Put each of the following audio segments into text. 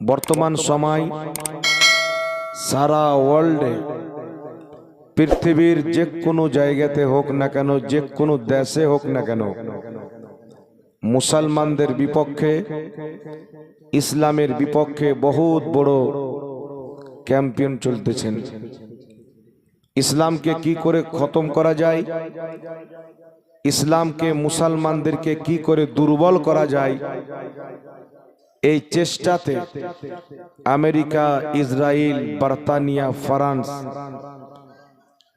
বর্তমান সময় সারা ওয়ার্ল্ডে, পৃথিবীর যে কোনো জায়গাতে হোক না কেন, যে কোনো দেশে হোক না কেন, মুসলমানদের বিপক্ষে, ইসলামের বিপক্ষে বহুত বড় ক্যাম্পিয়ন চলতেছেন। ইসলামকে কি করে খতম করা যায়? ইসলামকে মুসলমানদেরকে কি করে দুর্বল করা যায়? এই চেষ্টাতে আমেরিকা ইসরায়েল বার্তানিয়া, France,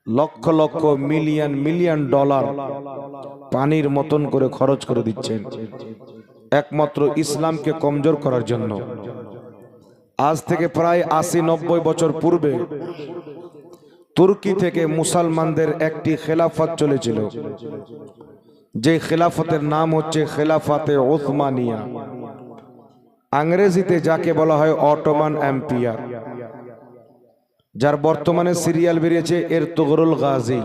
lakh lakh million million dollar পানির মতন করে খরচ করে দিচ্ছেন। একমাত্র ইসলামকে কমজোর করার জন্য। আজ থেকে প্রায় আশি নব্বই বছর পূর্বে তুর্কি থেকে মুসলমানদের একটি খেলাফত চলেছিল। যে খেলাফতের নাম হচ্ছে খেলাফতে ওসমানিয়া। আংরেজিতে যাকে বলা হয় অটোমান এম্পিয়ার, যার বর্তমানে সিরিয়াল বেরিয়েছে এর তোগরুল গাজী।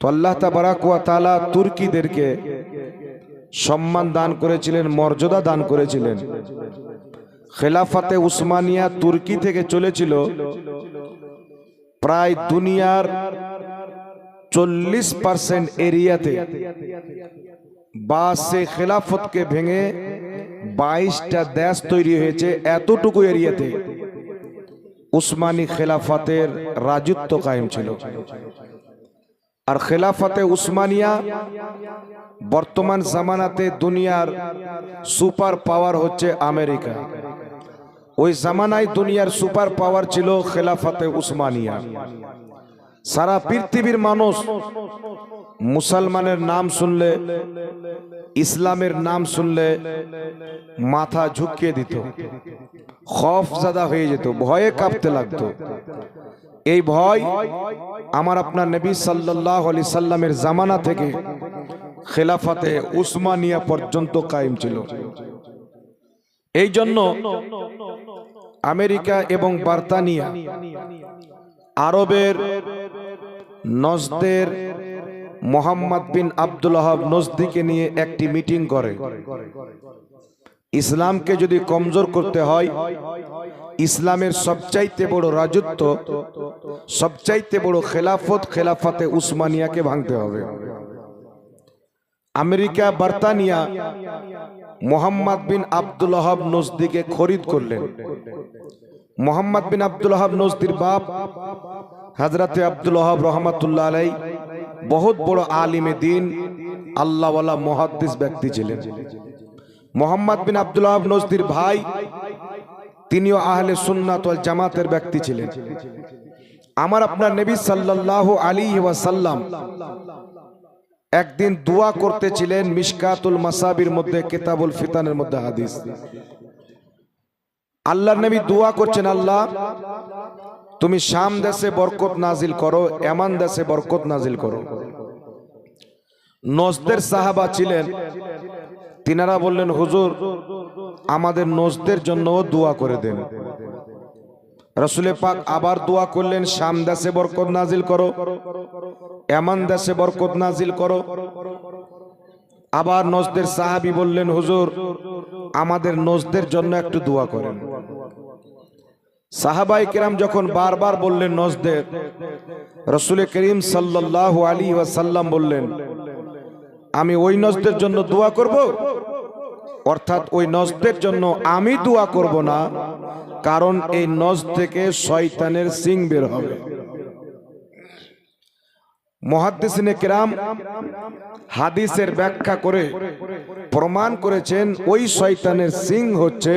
তো আল্লাহ তালা তুর্কিদেরকে সম্মান দান করেছিলেন, মর্যাদা দান করেছিলেন। খেলাফাতে উসমানিয়া তুর্কি থেকে চলেছিল প্রায় দুনিয়ার চল্লিশ পার্সেন্ট এরিয়াতে। বা সে খেলাফতকে ভেঙে বাইশটা দেশ তৈরি হয়েছে এতটুকু এরিয়াতে। উসমানী খেলাফতের রাজত্ব কায়েম ছিল। আর খেলাফতে উসমানিয়া বর্তমান জামানাতে দুনিয়ার সুপার পাওয়ার হচ্ছে আমেরিকা। ওই জামানায় দুনিয়ার সুপার পাওয়ার ছিল খেলাফতে উসমানিয়া। সারা পৃথিবীর মানুষ মুসলমানের নাম শুনলে, ইসলামের নাম শুনলে মাথা ঝুঁকিয়ে দিত খফ জাদা হয়ে যেত, ভয়ে কাঁপতে লাগতো। এই ভয় আমার আপনার নবী সাল্লাহ আলি সাল্লামের জামানা থেকে খেলাফাতে উসমানিয়া পর্যন্ত কায়েম ছিল। এই জন্য আমেরিকা এবং বার্তানিয়া আরবের নজদের মোহাম্মদ বিন আব্দুল আহাব নজদিকে নিয়ে একটি মিটিং করে। ইসলামকে যদি কমজোর করতে হয়, ইসলামের সবচাইতে বড় রাজত্ব, সবচাইতে বড় খেলাফত খেলাফতে উসমানিয়াকে ভাঙতে হবে। আমেরিকা, বার্তানিয়া মোহাম্মদ বিন আব্দুল আহাব নজদিকে খরিদ করলেন। মোহাম্মদ বিন আব্দুল আহাব নজদির বাপ হজরতে আব্দুল আহাব রহমতুল্লাহ আলাই বহুত বড় আলিমে দিন, আল্লাহওয়ালা মহাদ্দিস ব্যক্তি ছিলেন। মোহাম্মদ বিন আব্দুল আহাব নজদির ভাই, তিনিও আহলে সুন্নাত ওয়াল জামাতের ব্যক্তি ছিলেন। আমার আপনার নবী সাল্লাল্লাহু আলাইহি ওয়াসাল্লাম একদিন দোয়া করতেছিলেন মিশকাতুল মাসাবির মধ্যে, কিতাবুল ফিতানের মধ্যে হাদিস। আল্লাহর নবী দোয়া করছেন, আল্লাহ তুমি শাম দেশে বরকত নাজিল করো, এমান দেশে বরকত নাজিল করো। নজদের সাহাবা ছিলেন, তিনারা বললেন, হুজুর, আমাদের নজদের জন্য দোয়া করে দেন। রসুলে পাক আবার দোয়া করলেন, শাম দেশে বরকত নাজিল করো, এমান দেশে বরকত নাজিল করো। আবার নজদের সাহাবি বললেন, হুজুর, আমাদের নজদের জন্য একটু দোয়া করেন। সাহাবাই কেরাম যখন বারবার বললেন নজদের রসুল করিম সাল্লাহ আলী ওয়াসাল্লাম বললেন, আমি ওই নজদের জন্য দোয়া করব? অর্থাৎ ওই নজদের জন্য আমি দোয়া করব না, কারণ এই নজ থেকে শয়তানের সিং বের হবে। মহাদ্দিসিনে কেরাম হাদিসের ব্যাখ্যা করে প্রমাণ করেছেন, ওই শয়তানের সিং হচ্ছে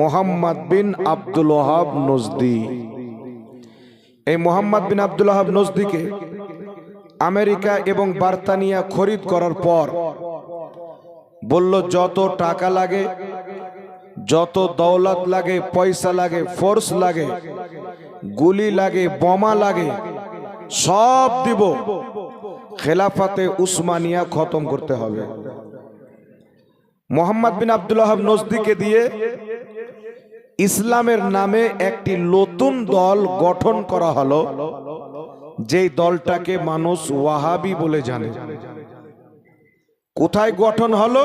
Mohammad bin Abdul Wahab Najdi. এই মোহাম্মদ বিন আব্দুল ওহাব নজদিকে আমেরিকা এবং বার্তানিয়া খরিদ করার পর বলল, যত টাকা লাগে, যত দৌলত লাগে, পয়সা লাগে, ফোর্স লাগে, গুলি লাগে, বোমা লাগে সব দিব। খেলাফাতে উসমানিয়া খতম করতে হবে। মোহাম্মদ বিন আব্দুল্লাহ নজদিকে দিয়ে ইসলামের নামে একটি নতুন দল গঠন করা হলো, যেই দলটাকে মানুষ ওয়াহাবি বলে জানে। কোথায় গঠন হলো?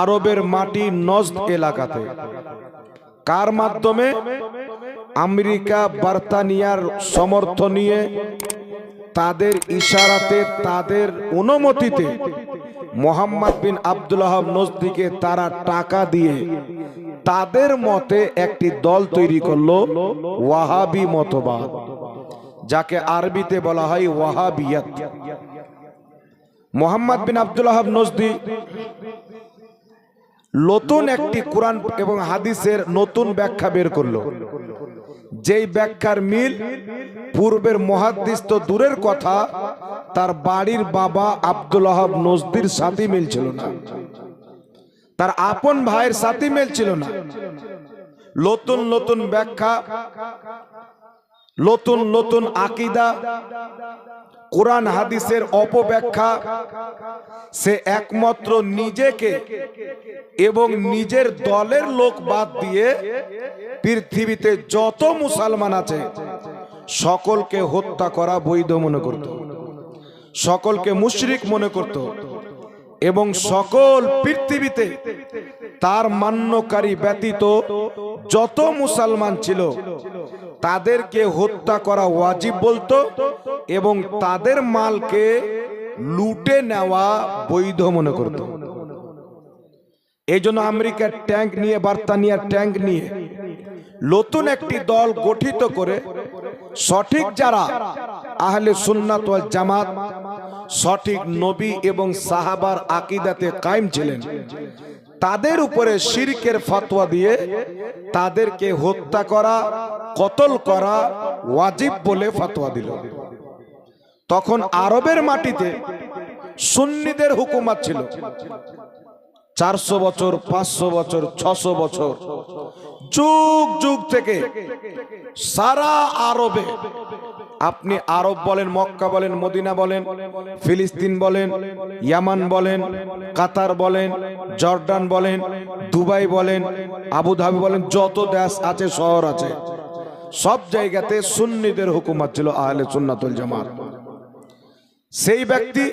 আরবের মাটি নজদ এলাকাতে। কার মাধ্যমে? আমেরিকা, বার্তানিয়ার সমর্থন নিয়ে তাদের ইশারাতে, তাদের অনুমতিতে মোহাম্মদ বিন আব্দুল্লাহ নজদিকে তারা টাকা দিয়ে তাদের মতে একটি দল তৈরি করল ওয়াহাবি মতবাদ, যাকে আরবিতে বলা হয় ওয়াহাবিয়াত। মোহাম্মদ বিন আব্দুল্লাহ নজদি নতুন একটি কোরআন এবং হাদিসের নতুন ব্যাখ্যা বের করল। যেই ব্যাখ্যার মিল পূর্বের মহাদ্দিস তো দূরের কথা, তার বাড়ির বাবা আব্দুল আহাব নজদির সাথে মিল ছিল না। তার আপন ভাইয়ের সাথে মিল ছিল না। নতুন নতুন ব্যাখ্যা, নতুন নতুন আকিদা কোরআন হাদিসের অপব্যাখ্যা, সে একমাত্র নিজেকে এবং নিজের দলের লোক বাদ দিয়ে পৃথিবীতে যত মুসলমান আছে, সকলকে হত্যা করা বৈধ মনে করত, সকলকে মুশরিক মনে করত এবং সকল পৃথিবীতে তার মান্যকারী ব্যতীত যত মুসলমান ছিল, তাদেরকে হত্যা করা ওয়াজিব বলতো এবং তাদের মালকে লুটে নেওয়া বৈধ মনে করত। এই জন্য আমেরিকার ট্যাঙ্ক নিয়ে, বার্তানিয়ার ট্যাঙ্ক নিয়ে নতুন একটি দল গঠিত করে সঠিক যারা আহলে সুন্নাত জামাত, সঠিক নবী এবং সাহাবার আকিদাতে কায়েম ছিলেন, তাদের উপরে শিরকের ফতোয়া দিয়ে তাদেরকে হত্যা করা, কতল করা ওয়াজিব বলে ফতোয়া দিল। তখন আরবের মাটিতে সুন্নিদের হুকুমত ছিল। চারশো বছর পাঁচশো বছর ছশো বছর। যুগ যুগ থেকে সারা আরবে আপনি আরব বলেন মক্কা বলেন মদিনা বলেন ফিলিস্তিন বলেন ইয়ামান বলেন কাতার বলেন জর্ডান বলেন দুবাই বলেন আবুধাবি বলেন যত দেশ আছে শহর আছে। সব জায়গাতে সুন্নিদের হুকুমত ছিল আহলে সুন্নাতুল জামাত। সেই ব্যক্তি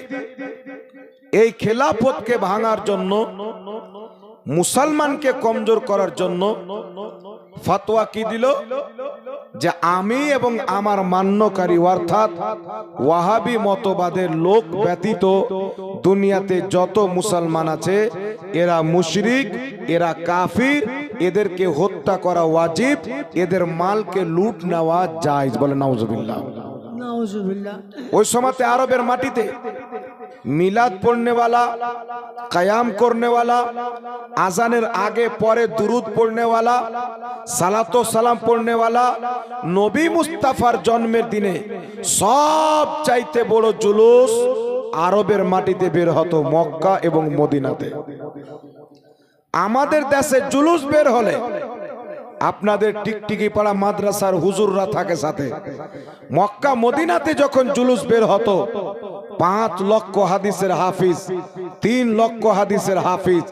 এই খেলাফতকে ভাঙার জন্য, মুসলমানকে কমজোর করার জন্য ফতোয়া কি দিল? যে আমি এবং আমার মান্যকারী, অর্থাৎ ওয়াহাবি মতবাদের লোক ব্যতীত দুনিয়াতে যত মুসলমান আছে, এরা মুশরিক, এরা কাফির, এদেরকে হত্যা করা ওয়াজিব, এদের মালকে লুট নেওয়া জায়েজ বলে নাউজুবিল্লাহ। ওই সময়তে আরবের মাটিতে মিলাদ পড়নেওয়ালা, কায়াম করনেওয়ালা, আজানের আগে, পরে দুরুদ পড়নেওয়ালা, সালাতো সালাম পড়নেওয়ালা, নবী মুস্তাফার জন্মের দিনে সব চাইতে বড় জুলুস আরবের মাটিতে বের হতো মক্কা এবং মদিনাতে। আমাদের দেশে জুলুস বের হলে আপনাদের টিকটিকি পাড়া মাদ্রাসার হুজুররা থাকে সাথে। মক্কা মদিনাতে যখন জুলুস বের হতো, পাঁচ লক্ষ হাদিসের হাফিজ, তিন লক্ষ হাদিসের হাফিজ,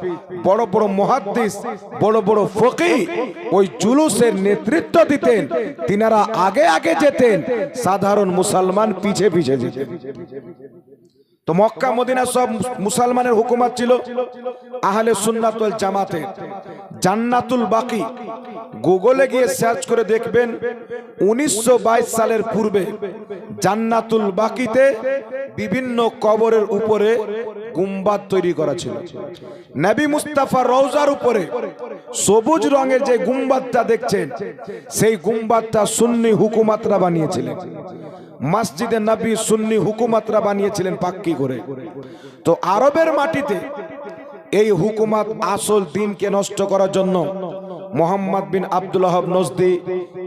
বড় বড় মহাদ্দিস, বড় বড় ফকি ওই জুলুসের নেতৃত্ব দিতেন। তিনারা আগে আগে যেতেন, সাধারণ মুসলমান পিছে পিছে যেতেন। তো মক্কা মদিনা সব মুসলমানের হুকুমত ছিল, আহলে সুন্নাতুল জামাতে জান্নাতুল বাকি। গুগলে গিয়ে সার্চ করে দেখবেন উনিশশো বাইশ সালের পূর্বে জান্নাতুল বাকিতে বিভিন্ন কবরের উপরে গুম্বাদ তৈরি করা ছিল। নবী মুস্তাফা রওজার উপরে সবুজ রঙের যে গুম্বাদটা দেখছেন, সেই গুম্বাদটা সুন্নি হুকুমাতরা বানিয়েছিলেন। মসজিদে নবী সুন্নি হুকুমাতরা বানিয়েছিলেন পাক্কি করে। তো আরবের মাটিতে এই হুকুমাত আসল দিনকে নষ্ট করার জন্য মোহাম্মদ বিন আব্দুল্লাহ নজদি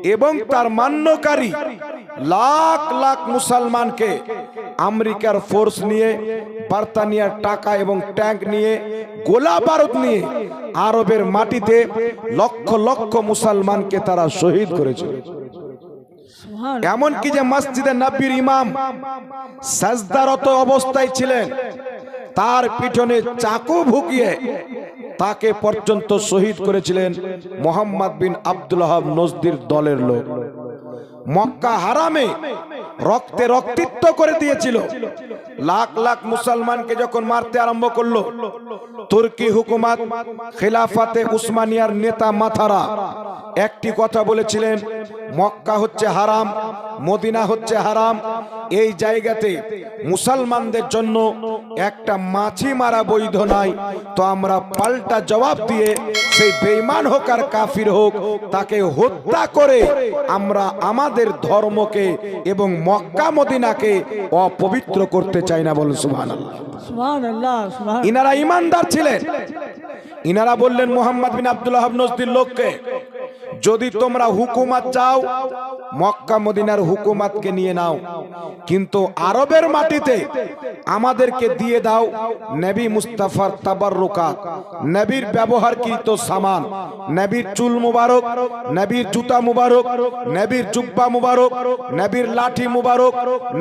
এবং তার মান্যকারী লাখ লাখ মুসলমানকে আমেরিকার ফোর্স নিয়ে বার্তানিয়ার টাকা এবং ট্যাঙ্ক নিয়ে গোলা বারুদ নিয়ে আরবের মাটিতে লক্ষ লক্ষ মুসলমানকে তারা শহীদ করেছিল। এমনকি যে মসজিদে নব্বীর ইমাম সাজদারত অবস্থায় ছিলেন তার পিছনে চাকু ভুকিয়ে তাকে পর্যন্ত শহীদ করেছিলেন মোহাম্মদ বিন আবদুল্লাহ নজদির দলের লোক। মক্কা হারামে রক্তে রক্তিত্ব করে দিয়েছিল। লাখ লাখ মুসলমানকে যখন মারতে আরম্ভ করল, তুর্কি হুকুমাত খেলাফাতে উসমানিয়ার নেতা মাথারা একটি কথা বলেছিলেন, মক্কা হচ্ছে হারাম, মদিনা হচ্ছে হারাম, এই জায়গাতে মুসলমানদের জন্য একটা মাছি মারা বৈধ নাই, তো আমরা পাল্টা জবাব দিয়ে সেই বেইমান হোক আর কাফির হোক, তাকে হত্যা করে আমরা আমাদের ধর্মকে এবং মক্কা মদিনাকে অপবিত্র করতে চাই না বলুন সুবহান ইনারা ইমানদার ছিলেন। ইনারা বললেন মোহাম্মদ বিন আবদুল্লাহ নজদির লোককে যদি তোমরা হুকুমাত চাও, মক্কা মদিনার হুকুমাতকে নিয়ে নাও। কিন্তু আরবের মাটিতে আমাদেরকে দিয়ে দাও নবী মুস্তাফার তাবাররুকাত। নবীর ব্যবহারকৃত সামান, নবীর চুল মুবারক, নবীর জুতা মুবারক, নবীর জুব্বা মুবারক, নবীর লাঠি মুবারক,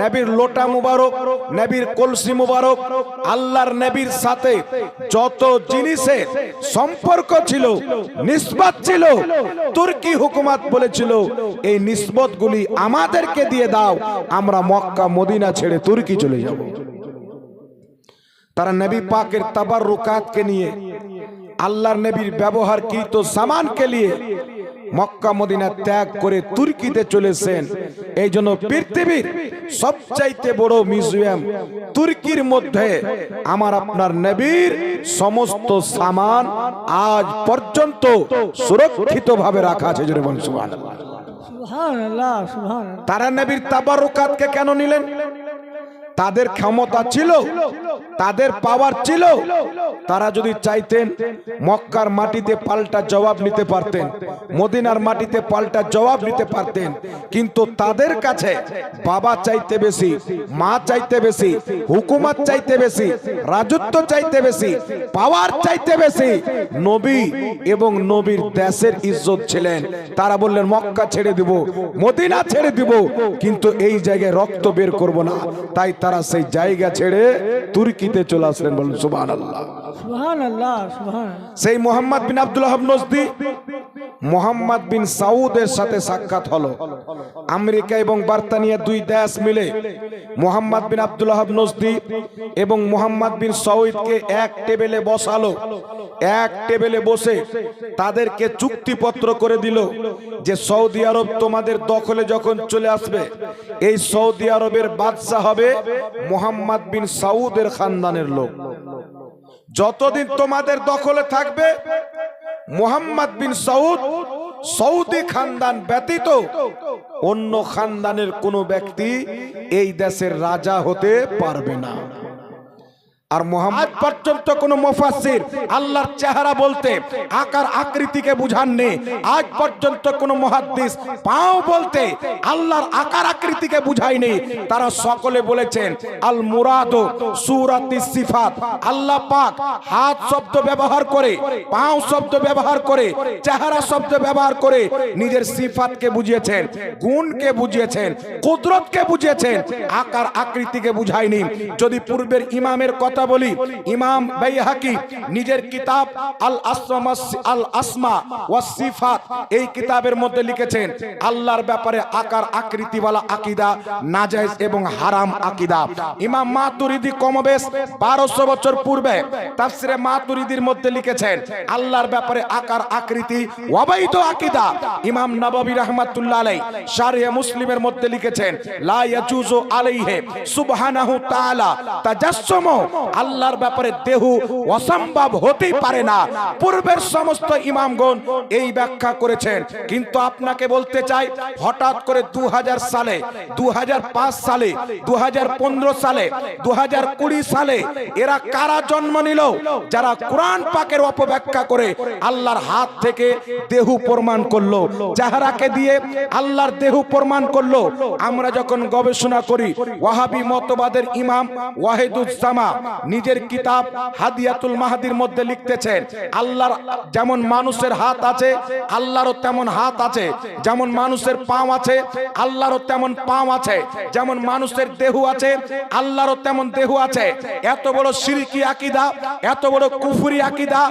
নবীর লোটা মুবারক, নবীর কলসি মুবারক। আল্লাহর নবীর সাথে যত জিনিসের সম্পর্ক ছিল, নিসবত ছিল তুর্কি হুকুমত বলেছিল? এই নিসবতগুলি আমাদেরকে দিয়ে দাও, আমরা মক্কা, মদিনা ছেড়ে তুর্কি চলে যাব। তারা নবী পাকের তাবার রুকাতকে নিয়ে, আল্লাহর নবীর ব্যবহার কৃত সামানকে নিয়ে মক্কা মদিনা ত্যাগ করে তুর্কিতে চলেছেন। এই জন্য পৃথিবীর সবচাইতে বড় মিউজিয়াম তুর্কির মধ্যে। আমার আপনার নবীর সমস্ত সামান আজ পর্যন্ত সুরক্ষিত ভাবে রাখা আছে জোরে বলুন সুবহানাল্লাহ। তারা নবীর তাবারুকাতকে কেন নিলেন? তাদের ক্ষমতা ছিল তাদের পাওয়ার ছিল। তারা যদি চাইতেন মক্কার মাটিতে পাল্টা জবাব নিতে পারতেন মদিনার মাটিতে পাল্টা জবাব নিতে পারতেন কিন্তু তাদের কাছে বাবা চাইতে বেশি মা চাইতে বেশি হুকুমত চাইতে বেশি রাজত্ব চাইতে বেশি পাওয়ার চাইতে বেশি নবী এবং নবীর দেশের ইজ্জত ছিলেন। তারা বললেন মক্কা ছেড়ে দিব মদিনা ছেড়ে দিব কিন্তু এই জায়গায় রক্ত বের করব না। তাই তারা সেই জায়গা ছেড়ে তুর্কিতে চলে আসলেন বলুন সুবহান। সেই Muhammad bin Abdul Wahhab Najdi Muhammad bin সাউদের সাথে সাক্ষাৎ হলো। আমেরিকা এবং বার্তানিয়া দুই দেশ মিলে Muhammad bin Abdul Wahhab Najdi এবং মোহাম্মদ বিন সৌদকে এক টেবিলে বসালো। এক টেবিলে বসে তাদেরকে চুক্তিপত্র করে দিল যে সৌদি আরব তোমাদের দখলে যখন চলে আসবে এই সৌদি আরবের বাদশা হবে মোহাম্মদ বিন সাউদের খানদানের লোক। যতদিন তোমাদের দখলে থাকবে, মোহাম্মদ বিন সৌদ সৌদি খানদান ব্যতীত অন্য খানদানের কোনো ব্যক্তি এই দেশের রাজা হতে পারবে না। আর মোহাম্মদ পর্যন্ত কোন মুফাসসির আল্লাহর চেহারা বলতে আকার আকৃতিকে বুঝাননি। আজ পর্যন্ত কোন মুহাদ্দিস পাও বলতে আল্লাহর আকার আকৃতিকে বুঝায়নি। তারা সকলে বলেছেন, আল মুরাদ সুরাতি সিফাত। আল্লাহ পাক হাত শব্দ ব্যবহার করে, পাও শব্দ ব্যবহার করে, চেহারা শব্দ ব্যবহার করে নিজের সিফাতকে বুঝিয়েছেন, গুণকে বুঝিয়েছেন, কুদরতকে বুঝিয়েছেন। আকার আকৃতিকে বুঝায়নি। যদি পূর্বের ইমামের কথা বলি, ইমাম বাইহাকি নিজের কিতাব আল আসমা আল আসমা ওয়াস সিফাত এই কিতাবের মধ্যে লিখেছেন, আল্লাহর ব্যাপারে আকার আকৃতিওয়ালা আকীদা, নাজায়েজ এবং হারাম আকীদা। ইমাম মাতুরিদি কমবেশ 1200 বছর পূর্বে তাফসিরে মাতুরিদির মধ্যে লিখেছেন, আল্লাহর ব্যাপারে আকার আকৃতি ওয়াবাইদ আকীদা। ইমাম নববী রাহমাতুল্লাহ আলাইহি শারহে মুসলিমের মধ্যে লিখেছেন, লা ইয়াজুজু আলাইহি সুবহানাহু তাআলা, তাজাসসুমু আল্লাহর ব্যাপারে দেহু অসম্ভব হতেই পারে না। পূর্বের সমস্ত ইমামগণ এই ব্যাখ্যা করেছেন। কিন্তু আপনাকে বলতে চাই, হঠাৎ করে দু সালে দু সালে দু সালে দু সালে এরা কারা জন্ম নিল? যারা কোরআন পাকের অপব্যাখ্যা করে আল্লাহর হাত থেকে দেহু প্রমাণ করল যাহারাকে দিয়ে আল্লাহর দেহু প্রমাণ করল। আমরা যখন গবেষণা করি, ওয়াহাবি মতবাদের ইমাম ওয়াহিদুজ্জামা নিজের কিতাব হাদিয়াতুল মাহাদির মধ্যে লিখতেছেন। আল্লাহর যেমন মানুষের হাত আছে, আল্লাহরও তেমন হাত আছে। যেমন মানুষের পাও আছে, আল্লাহরও তেমন পাও আছে। যেমন মানুষের দেহ আছে, আল্লাহরও তেমন দেহ আছে। এত বড় সিরকি আকিদা, এত বড় কুফুরি আকিদা,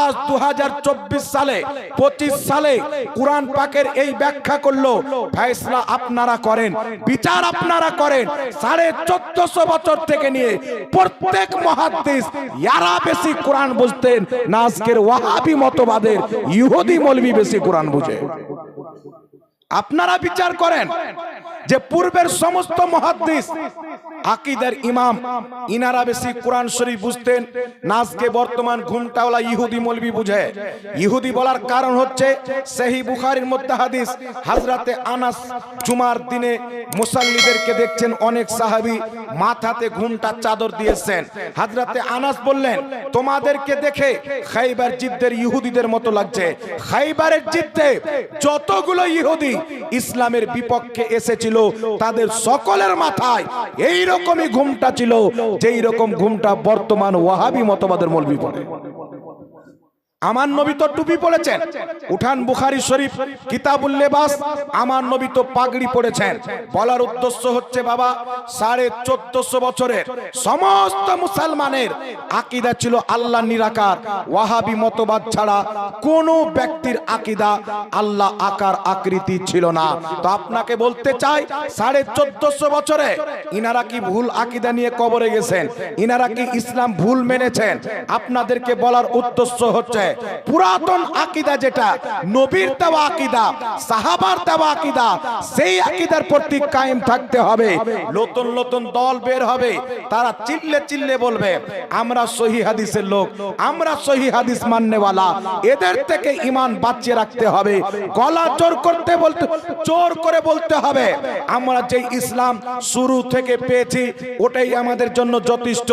আজ দু হাজার চব্বিশ সালে, পঁচিশ সালে কোরআন পাকের এই ব্যাখ্যা করল, ফয়সলা আপনারা করেন, বিচার আপনারা করেন, সাড়ে চোদ্দশো বছর থেকে নিয়ে প্রত্যেক মহাদ্দেশ ইয়ারা বেশি কোরআন বুঝতেন না আজকের ওয়াহাবি মতবাদের ইহুদি মলবি বেশি কোরআন বুঝে। আপনারা বিচার করেন যে পূর্বের সমস্ত মহাদ্দিস, আকিদের ইমাম, ইনারা বেশি কোরআন শরীফ বুঝতেন, নাজকে বর্তমান ঘুমটাওয়ালা ইহুদি মলবি বুঝে। ইহুদি বলার কারণ হচ্ছে সেহি বুখারীর মধ্যে হাদিস, হাজরাতে আনাস জুমার দিনে মুসাল্লিদেরকে দেখছেন অনেক সাহাবী মাথাতে ঘুমটা চাদর দিয়েছেন। হাজরাতে আনাস বললেন, তোমাদেরকে দেখে খাইবার জিদ্দের ইহুদিদের মতো লাগছে। খাইবারের জিদ্দে যতগুলো ইহুদি ইসলামের বিপক্ষে এসেছিল, তাদের সকলের মাথায় এই রকমই ঘুমটা ছিল যেই রকম ঘুমটা বর্তমান ওয়াহাবি মতবাদের মলবি পড়ে আমার নবী তো টুপি পড়েছেন উঠান বুখারি শরীফ, কিতাবুল লেবাস, আমার নবী তো পাগড়ি পড়েছেন বলার উদ্দেশ্য হচ্ছে, বাবা, সাড়ে চোদ্দশো বছরের সমস্ত মুসলমানের আকিদা ছিল আল্লাহ নিরাকার। ওয়াহাবি মতবাদ ছাড়া কোন ব্যক্তির আকিদা আল্লাহ আকার আকৃতি ছিল না। তো আপনাকে বলতে চাই, সাড়ে চোদ্দশো বছরে ইনারা কি ভুল আকিদা নিয়ে কবরে গেছেন? ইনারা কি ইসলাম ভুল মেনেছেন? আপনাদেরকে বলার উদ্দেশ্য হচ্ছে পুরাতন আকিদা যেটা, নবীর দেওয়া আকিদা, সাহাবার দেওয়া আকিদা, সেই আকিদার প্রতি কায়েম থাকতে হবে। নতুন নতুন দল বের হবে, তারা চিল্লে চিল্লে বলবে, আমরা সহি হাদিসের লোক, আমরা সহি হাদিস মাননেওয়ালা, এদের থেকে ইমান বাঁচিয়ে রাখতে হবে। গলা চোর করতে বলতে চোর করে বলতে হবে, আমরা যে ইসলাম শুরু থেকে পেয়েছি, ওটাই আমাদের জন্য যথেষ্ট।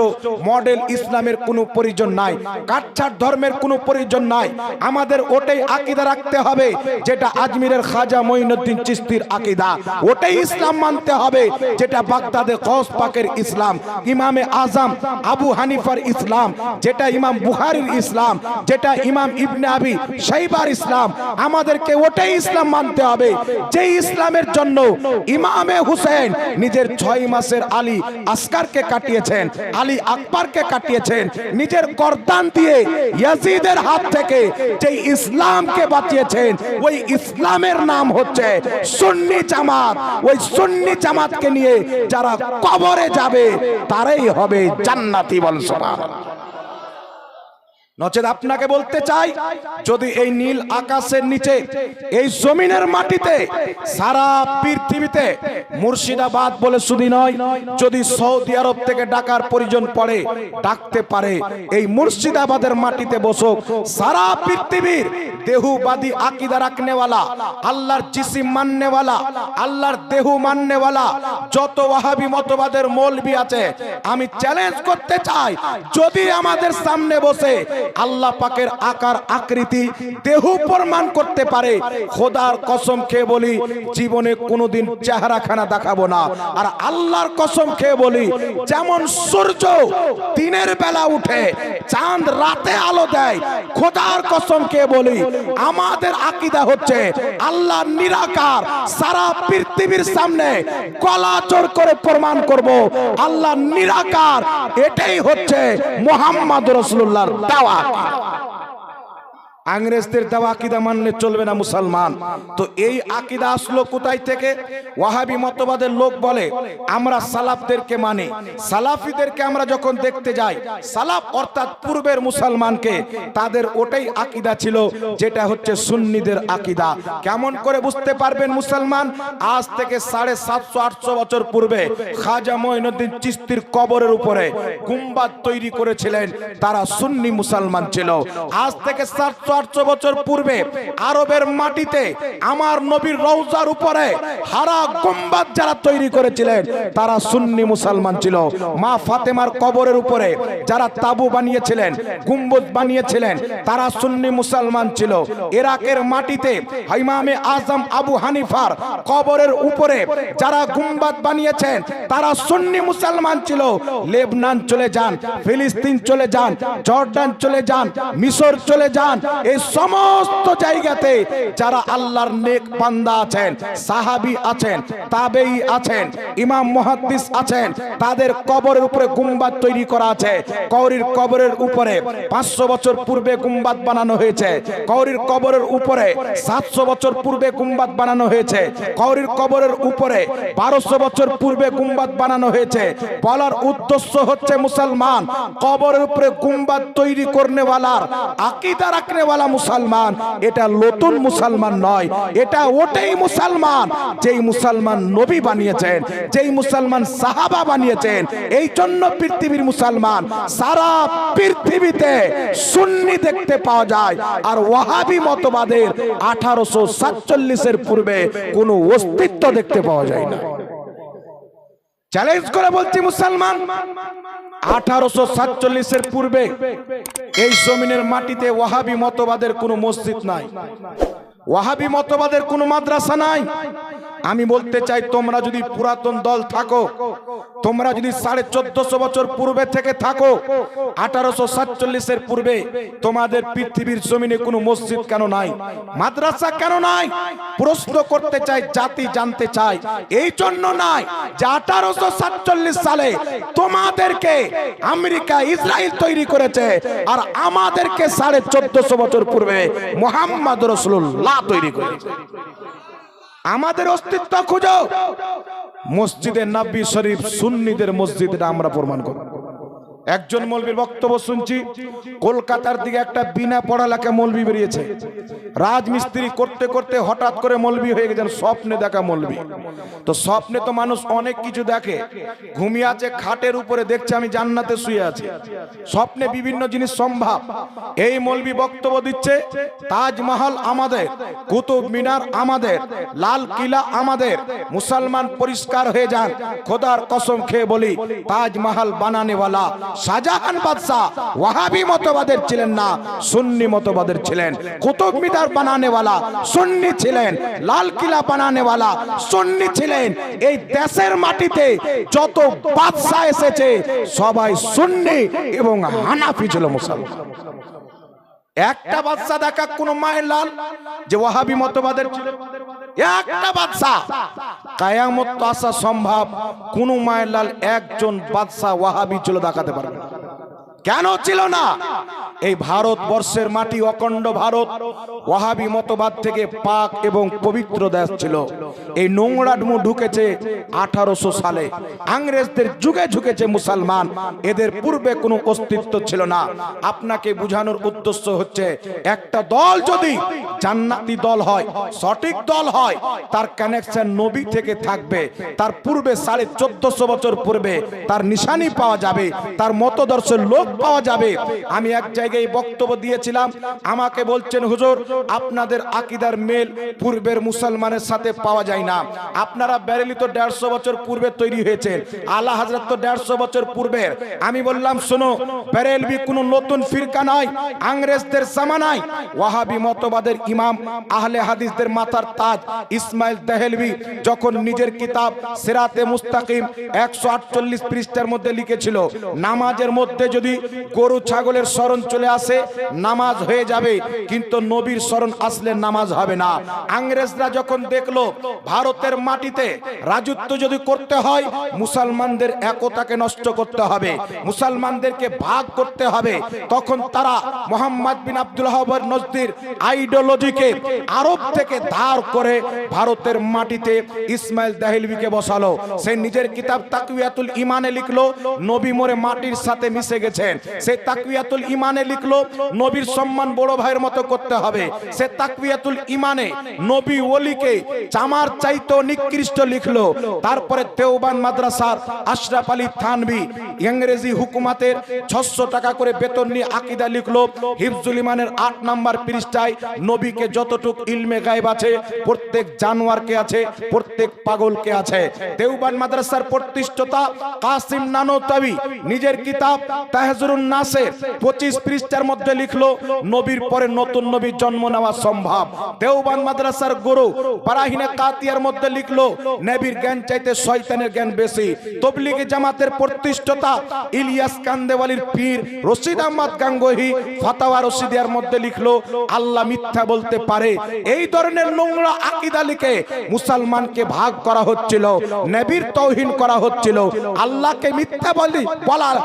মডেল ইসলামের কোনো প্রয়োজন নাই, কাটছাট ধর্মের কোনো প্রয়োজন নাই। আমাদের ওটাই আকিদা রাখতে হবে, যেটা আজমিরের খাজা মঈনুদ্দিন চিস্তির আকিদা। ওটাই ইসলাম মানতে হবে, যেটা বাগদাদে কস পাকের ইসলাম, ইমামে আজম, আবু হানিফার ইসলাম, যেটা ইমাম বুখারীর ইসলাম, যেটা ইমাম ইবনে আবি শাইবার ইসলাম। আমাদেরকে ওটাই ইসলাম মানতে হবে যে ইসলামের জন্য ইমামে হুসেন নিজের ছয় মাসের আলী আসকারকে কাটিয়েছেন, আলী আকবরকে কাটিয়েছেন, নিজের করদান দিয়ে ইয়াজিদের হাত থেকে যে ইসলামকে বাঁচিয়েছেন, ওই ইসলামের নাম হচ্ছে সুন্নি জামাত। ওই সুন্নি জামাতকে নিয়ে যারা কবরে যাবে, তারাই হবে জান্নাতি বল, সুবহানাল্লাহ। নচেত আপনাকে বলতে চাই, যদি এই নীল আকাশের নিচে, এই জমিনের মাটিতে, সারা পৃথিবীতে মুর্শিদাবাদ বলে শুধু নয়, যদি সৌদি আরব থেকে ডাকার প্রয়োজন পড়ে, ডাকতে পারে, এই মুর্শিদাবাদের মাটিতে বসুক, সারা পৃথিবীর দেহুবাদী আকিদা রাখনেওয়ালা, আল্লাহর জিসিম মাননেওয়ালা, আল্লাহর দেহু মাননেওয়ালা, যত ওয়াহাবি মতবাদের মৌলবি আছে, আমি চ্যালেঞ্জ করতে চাই, যদি আমাদের সামনে বসে আল্লাহ পাকের আকার, আকৃতি, দেহ প্রমাণ করতে পারে। খোদার কসম খেয়ে বলি, জীবনে কোনোদিন চেহারাখানা দেখাবো না। আর আল্লাহর কসম খেয়ে বলি, যেমন সূর্য দিনের বেলা উঠে, চাঁদ রাতে আলো দেয়, খোদার কসম খেয়ে বলি, আমাদের আকিদা হচ্ছে আল্লাহ নিরাকার, সারা পৃথিবীর সামনে গলা চোর করে প্রমাণ করব আল্লাহ নিরাকার, এটাই হচ্ছে মোহাম্মদ রসুল্লাহর দাওয়া 大往大往。আংরেজদের দেওয়া আকিদা মানলে চলবে না মুসলমান। তো এই আকিদা আসলো কোথায় থেকে? ওয়াহাবি মতবাদের লোক বলে, আমরা সালাফদেরকে মানি। সালাফিদেরকে আমরা যখন দেখতে যাই, সালাফ অর্থাৎ পূর্বের মুসলমানকে, তাদের ওটাই আকিদা ছিল, যেটা হচ্ছে সুন্নিদের আকিদা। কেমন করে বুঝতে পারবেন মুসলমান? আজ থেকে সাড়ে সাতশো, আটশো বছর পূর্বে খাজা মঈনুদ্দিন চিস্তির কবরের উপরে গুম্বাদ তৈরি করেছিলেন। তারা সুন্নি মুসলমান ছিল। আজ থেকে সাতশো আটশো বছর পূর্বে আরবের মাটিতে আমার নবীর রৌজার উপরে হারা গম্বাদ যারা তৈরি করেছিলেন, তারা সুন্নি মুসলমান ছিল। মা ফাতেমার কবরের উপরে যারা তাবু বানিয়েছিলেন, গুম্বুজ বানিয়েছিলেন, তারা সুন্নি মুসলমান ছিল। ইরাকের মাটিতে ইমামে আজম আবু হানিফার কবরের উপরে যারা গুম্বাদ বানিয়েছেন, তারা সুন্নি মুসলমান ছিল। লেবনান চলে যান, ফিলিস্তিন চলে যান, জর্ডান চলে যান, মিশর চলে যান এই সমস্ত জায়গাতে যারা আল্লাহর নেক বান্দা আছেন, সাহাবী আছেন, তাবেই আছেন, ইমাম মুহাদ্দিস আছেন, তাদের কবরের উপরে গুম্বাদ তৈরি করা আছে। কৌরির কবরের উপরে পাঁচশো বছর পূর্বে গুম্বাদ বানানো হয়েছে। কৌরির কবরের উপরে সাতশো বছর পূর্বে গুম্বাদ বানানো হয়েছে। কৌরির কবরের উপরে বারোশো বছর পূর্বে গুম্বাদ বানানো হয়েছে। বলার উদ্দেশ্য হচ্ছে মুসলমান, কবরের উপরে গুম্বাদ তৈরি করনেওয়ালার আকিদা মুসলমান, এটা নতুন মুসলমান নয়, এটা ওটাই মুসলমান। যেই মুসলমান নবী বানিয়েছেন, যেই মুসলমান সাহাবা বানিয়েছেন, এই জন্য পৃথিবীর মুসলমান সারা পৃথিবীতে সুন্নি দেখতে পাওয়া যায়। আর ওয়াহাবি মতবাদের আঠারোশো সাতচল্লিশের পূর্বে কোনো অস্তিত্ব দেখতে পাওয়া যায় না। চ্যালেঞ্জ করে বলছি মুসলমান। আঠারোশো সাতচল্লিশের পূর্বে এই জমিনের মাটিতে ওয়াহাবি মতবাদের কোনো মসজিদ নাই। ওয়াহাবি মতবাদের কোনো মাদ্রাসা নাই। আমি বলতে চাই, তোমরা যদি পুরাতন দল থাকো, তোমরা যদি সাড়ে চোদ্দশো বছর পূর্বে থেকে থাকো, আঠারোশো সাতচল্লিশের পূর্বে, তোমাদের পৃথিবীর জমিনে কোনো মসজিদ কেন নাই? মাদ্রাসা কেন নাই? প্রশ্ন করতে চাই, জাতি জানতে চাই। এই জন্য নাই যে আঠারোশো সাতচল্লিশ সালে তোমাদেরকে আমেরিকা, ইসরায়েল তৈরি করেছে আর আমাদেরকে সাড়ে চোদ্দশো বছর পূর্বে মোহাম্মদ রসুল্লাহ তৈরি করেছে। আমাদের অস্তিত্ব খুঁজো। মসজিদে নাব্বী শরীফ সুন্নিদের মসজিদটা আমরা প্রমাণ করব। একজন মৌলবীর বক্তব্য শুনছি, কলকাতার দিকে একটা বিনা পড়ালেখা মৌলবি বেরিয়েছে। রাজমিস্ত্রি করতে করতে হঠাৎ করে মৌলবি হয়ে গেছেন, স্বপ্নে দেখা মৌলবি। তো স্বপ্নে তো মানুষ অনেক কিছু দেখে, ঘুমিয়ে আছে, খাটের উপরে দেখছে আমি জান্নাতে শুয়ে আছি। স্বপ্নে বিভিন্ন জিনিস সম্ভব। এই মৌলবি বক্তব্য দিচ্ছে, তাজমহল আমাদের, কুতুব মিনার আমাদের, লাল কিলা আমাদের, মুসলমান পরিষ্কার হয়ে যান, খোদার কসম খেয়ে বলি, তাজমহল বানানেওয়ালা শাহজাহান বাদশাহ ওয়াহাবি মতবাদের ছিলেন না, সুন্নি মতবাদের ছিলেন। কুতুব মিনার বানানেওয়ালা সুন্নি ছিলেন, লাল কিলা বানানেওয়ালা সুন্নি ছিলেন। এই দেশের মাটিতে যত বাদশাহ এসেছে, সবাই সুন্নি এবং হানাফি ছিল মুসলমান। একটা বাদশা দেখা কোন মায়ের লাল যে ওয়াহাবি মতবাদের ছিল। একটা বাদশা কায়ামত তো আসা সম্ভব কোন মায়ের লাল একজন বাদশা ওয়াহাবি চলে দেখাতে পারবে না। কেন ছিল না? এই ভারতবর্ষের মাটি অখণ্ড ভারত, ওয়াহাবি মতবাদ থেকে পাক এবং পবিত্র দেশ ছিল। এই নোংরা ডুমু ঢুকেছে আঠারোশো সালে। আংরেজদের যুগে ঝুঁকেছে মুসলমান। এদের পূর্বে কোনো অস্তিত্ব ছিল না। আপনাকে বুঝানোর উদ্দেশ্য হচ্ছে, একটা দল যদি জান্নাতি দল হয়, সঠিক দল হয়, তার কানেকশন নবী থেকে থাকবে। তার পূর্বে সাড়ে চোদ্দশো বছর পূর্বে তার নিশানি পাওয়া যাবে। তার মতদর্শের লোক পাওয়া যাবে। আমি এক জায়গায় বক্তব্য দিয়েছিলাম। আমাকে বলছেন, হুজুর, আপনাদের আকিদার মেল পূর্বের মুসলমানের সাথে পাওয়া যায় না। আপনারা ব্যারেলি তো দেড়শো বছর পূর্বে তৈরি হয়েছে আল্লাহ হাজরত তো দেড়শো বছর পূর্বে আমি বললাম, শোনো ব্যারেলবি কোনো নতুন ফিরকা নয় আংরেজদের জামানায়। ওয়াহাবি মতবাদের ইমাম আহলে হাদিসদের মাথার তাজ, ইসমাইল দেহেলবি যখন নিজের কিতাব সিরাতে মুস্তাকিম একশো আটচল্লিশ পৃষ্ঠার মধ্যে লিখেছিল, নামাজের মধ্যে যদি গরু ছাগলের স্মরণ চলে আসে, নামাজ হয়ে যাবে, কিন্তু নবীর স্মরণ আসলে নামাজ হবে না। আংরেজরা যখন দেখল ভারতের মাটিতে রাজত্ব যদি করতে হয়, মুসলমানদের একতাকে নষ্ট করতে হবে, মুসলমানদেরকে ভাগ করতে হবে, তখন তারা মোহাম্মদ বিন আব্দুল হাবার নজদির আইডিওলজিকে আরব থেকে ধার করে ভারতের মাটিতে ইসমাইল দাহিলবিকে বসালো। সে নিজের কিতাব তাকুয়াতুল ইমানে লিখলো, নবী মোরে মাটির সাথে মিশে গেছে। লিখেছেন সে তাকবিয়াতুল ইমানে লিখলো, নবীর সম্মান বড় ভাইয়ের মতো করতে হবে। সে তাকবিয়াতুল ইমানে নবী ওলিকে চামার চাইতো নিকৃষ্ট লিখলো। তারপরে দেওবান মাদ্রাসার আশরাফ আলী থানবি ইংরেজি হুকুমাতের ছশো টাকা করে বেতন নিয়ে আকিদা লিখলো। হিফজুল ইমানের আট নাম্বার পৃষ্ঠায় নবীকে যতটুক ইলমে গায়েব আছে, প্রত্যেক জানোয়ারকে আছে, প্রত্যেক পাগলকে আছে। দেওবান মাদ্রাসার প্রতিষ্ঠতা কাসিম নানোতাবি নিজের কিতাব তাহজুরুন নাসের পঁচিশ পৃষ্ঠার মধ্যে লিখলো, নবীর পরে নতুন নবীর জন্ম নেওয়া সম্ভব। দেওবান মাদ্রাসার গুরু পারাহিনে কাতিয়ার মধ্যে লিখলো, নবীর জ্ঞান চাইতে শয়তানের জ্ঞান বেশি। তবলিগি জামাতের প্রতিষ্ঠতা ইলিয়াস কান্দেওয়ালির পীর রশিদ আহমদ গাঙ্গোহি ফাতাওয়া রশিদিয়ার মধ্যে লিখলো, আল্লাহ মিথ্যা বলতে পারে। এই ধরনের নোংরা আকিদা লিখে মুসলমানকে ভাগ করা হচ্ছিল, নবীর তৌহিন করা হচ্ছিল, আল্লাহকে মিথ্যা বলি বলার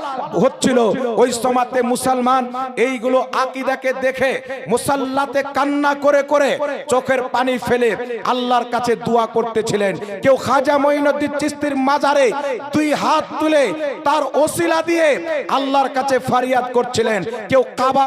হচ্ছিল। ওই সমাতে মুসলমান, এইগুলো আকিদাকে দেখে, মুসাল্লাতে কান্না করে করে চোখের পানি ফেলে আল্লাহর কাছে দোয়া করতেছিলেন। কেউ খাজা মঈনুদ্দিন চিস্তির মাজারে দুই হাত তুলে তার ওসিলা দিয়ে আল্লাহর কাছে ফারিয়াদ করছিলেন। কেউ কাবা